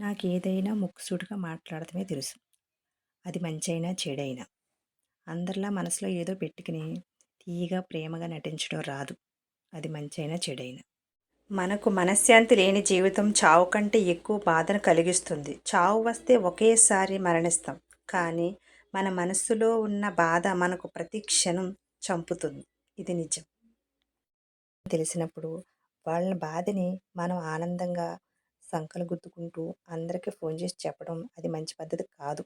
నాకు ఏదైనా ముక్కుసూటిగా మాట్లాడటమే తెలుసు. అది మంచైనా, చెడైనా. అందరిలా మనసులో ఏదో పెట్టుకుని తీయగా, ప్రేమగా నటించడం రాదు. అది మంచైనా, చెడైనా. మనకు మనశ్శాంతి లేని జీవితం చావు కంటే ఎక్కువ బాధను కలిగిస్తుంది. చావు వస్తే ఒకేసారి మరణిస్తాం. కానీ మన మనస్సులో ఉన్న బాధ మనకు ప్రతి క్షణం చంపుతుంది. ఇది నిజం. తెలిసినప్పుడు వాళ్ళ బాధని మనం ఆనందంగా సంకలు గుద్దుకుంటూ అందరికీ ఫోన్ చేసి చెప్పడం అది మంచి పద్ధతి కాదు.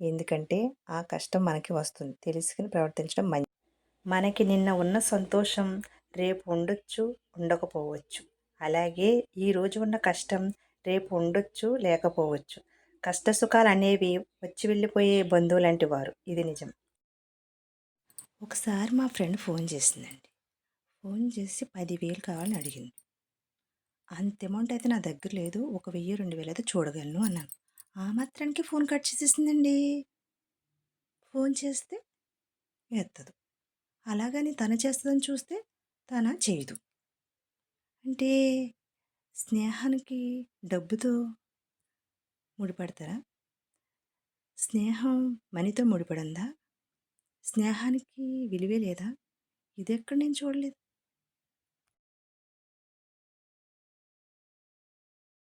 ఎందుకంటే ఆ కష్టం మనకి వస్తుంది. తెలుసుకుని ప్రవర్తించడం మంచి మనకి నిన్న ఉన్న సంతోషం రేపు ఉండొచ్చు, ఉండకపోవచ్చు. అలాగే ఈరోజు ఉన్న కష్టం రేపు ఉండొచ్చు, లేకపోవచ్చు. కష్ట సుఖాలు అనేవి వచ్చి వెళ్ళిపోయే బంధువులాంటి వారు. ఇది నిజం. ఒకసారి మా ఫ్రెండ్ ఫోన్ చేసిందండి. ఫోన్ చేసి పదివేలు కావాలని అడిగింది. అంత అమౌంట్ అయితే నా దగ్గర లేదు. ఒక వెయ్యి రెండు వేలు అయితే చూడగలను అన్నాను. ఆ మాత్రానికి ఫోన్ కట్ చేసేసిందండి. ఫోన్ చేస్తే ఎత్తదు. అలాగని తన చేస్తుందని చూస్తే తన చేయదు. అంటే స్నేహానికి డబ్బుతో ముడిపడతారా? స్నేహం మనీతో ముడిపడిందా? స్నేహానికి విలువే లేదా? ఇది ఎక్కడ నేను చూడలేదు.